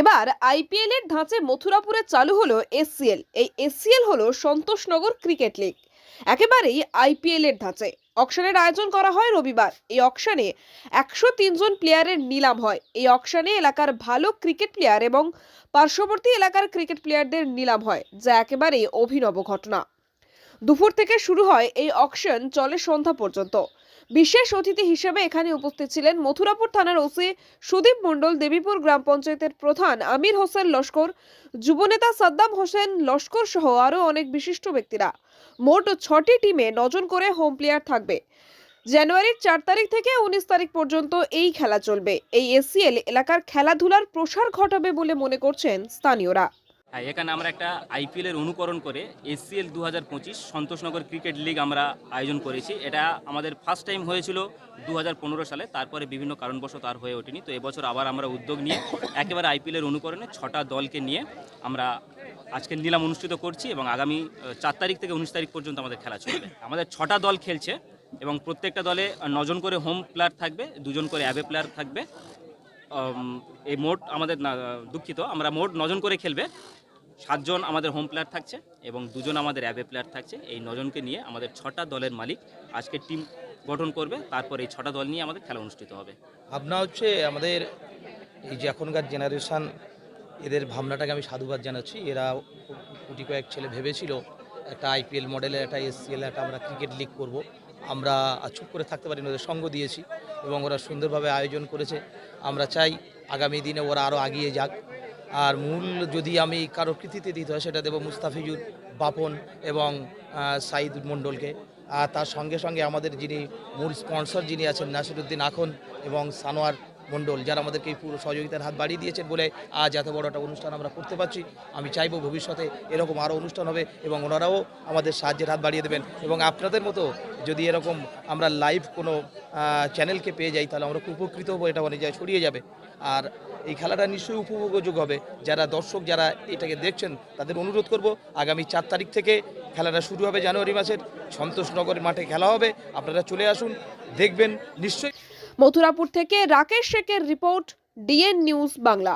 এবার আইপিএল এর ধাঁচে মথুরাপুরে চালু হলো এসসিএল এই এসসিএল হলো সন্তোষনগর ক্রিকেট লিগ। একেবারেই আইপিএল এর ধাঁচে। অকশনের আয়োজন করা হয় রবিবার। এই অকশনে একশো তিনজন প্লেয়ারের নিলাম হয়। এই অকশনে এলাকার ভালো ক্রিকেট প্লেয়ার এবং পার্শ্ববর্তী এলাকার ক্রিকেট প্লেয়ারদের নিলাম হয়, যা একেবারেই অভিনব ঘটনা। দুপুর থেকে শুরু হয় এই অকশন, চলে সন্ধ্যা পর্যন্ত। বিশেষ অতিথি হিসেবে এখানে উপস্থিত ছিলেন মথুরাপুর থানার ওসি সুদীপ মণ্ডল, দেবীপুর গ্রাম পঞ্চায়েতের প্রধান আমির হোসেন লস্কর, যুবনেতা সাদ্দাম হোসেন লস্কর সহ আরও অনেক বিশিষ্ট ব্যক্তিরা। মোট ছটি টিমে নজন করে হোম প্লেয়ার থাকবে। জানুয়ারির চার তারিখ থেকে উনিশ তারিখ পর্যন্ত এই খেলা চলবে। এই এসিএল এলাকার খেলাধুলার প্রসার ঘটাবে বলে মনে করছেন স্থানীয়রা। এখানে আমরা একটা আইপিএল এর অনুকরণ করে এসসিএল দু হাজার পঁচিশ সন্তোষনগর ক্রিকেট লিগ আমরা আয়োজন করেছি। এটা আমাদের ফার্স্ট টাইম হয়েছিল দু হাজার পনেরো সালে, তারপরে বিভিন্ন কারণবশত আর হয়ে ওঠেনি। তো এবছর আবার আমরা উদ্যোগ নিয়ে একেবারে আইপিএল এর অনুকরণে ছটা দলকে নিয়ে আমরা আজকে নিলাম অনুষ্ঠিত করছি এবং আগামী চার তারিখ থেকে উনিশ তারিখ পর্যন্ত আমাদের খেলা চলবে। আমাদের ছটা দল খেলছে এবং প্রত্যেকটা দলে নজন করে হোম প্লেয়ার থাকবে, দুজন করে অ্যাবে প্লেয়ার থাকবে। এই মোট আমাদের দুঃখিত, আমরা মোট নজন করে খেলবে। সাতজন আমাদের হোম প্লেয়ার থাকছে এবং দুজন আমাদের অ্যাবে প্লেয়ার থাকছে। এই নজনকে নিয়ে আমাদের ছটা দলের মালিক আজকে টিম গঠন করবে, তারপর এই ছটা দল নিয়ে আমাদের খেলা অনুষ্ঠিত হবে। ভাবনা হচ্ছে আমাদের এই যে এখনকার জেনারেশান এদের ভাবনাটাকে আমি সাধুবাদ জানাচ্ছি। এরা কোটি কয়েক ছেলে ভেবেছিল একটা আইপিএল মডেলের একটা এসসিএল একটা আমরা ক্রিকেট লিগ করব। আমরা চুপ করে থাকতে পারি ওদের সঙ্গ দিয়েছি এবং ওরা সুন্দরভাবে আয়োজন করেছে। আমরা চাই আগামী দিনে ওরা আরও এগিয়ে যাক। আর মূল যদি আমি কারও কৃতিতে দিতে হয়, সেটা দেবো মুস্তাফিজুর বাপন এবং সাইদ মণ্ডলকে। আর তার সঙ্গে সঙ্গে আমাদের যিনি মূল স্পন্সর যিনি আছেন, নাসিরুদ্দিন আখন এবং সানোয়ার মণ্ডল, যারা আমাদেরকে এই পুরো সহযোগিতার হাত বাড়িয়ে দিয়েছেন বলে আজ এত বড় একটা অনুষ্ঠান আমরা করতে পারছি। আমি চাইব ভবিষ্যতে এরকম আরও অনুষ্ঠান হবে এবং ওনারাও আমাদের সাহায্যের হাত বাড়িয়ে দেবেন। এবং আপনাদের মতো যদি এরকম আমরা লাইভ কোনো চ্যানেলকে পেয়ে যাই, তাহলে আমরা খুব উপকৃত হব, এটা অনেক জায়গায় ছড়িয়ে যাবে। আর এই খেলাটা নিশ্চয়ই উপভোগযোগ হবে। যারা দর্শক, যারা এটাকে দেখছেন, তাদের অনুরোধ করব, আগামী চার তারিখ থেকে খেলাটা শুরু হবে জানুয়ারি মাসের। সন্তোষনগরের মাঠে খেলা হবে। আপনারা চলে আসুন, দেখবেন, নিশ্চয়ই মথুরাপুর থেকে রাকেশ শেখের রিপোর্ট ডিএন নিউজ বাংলা।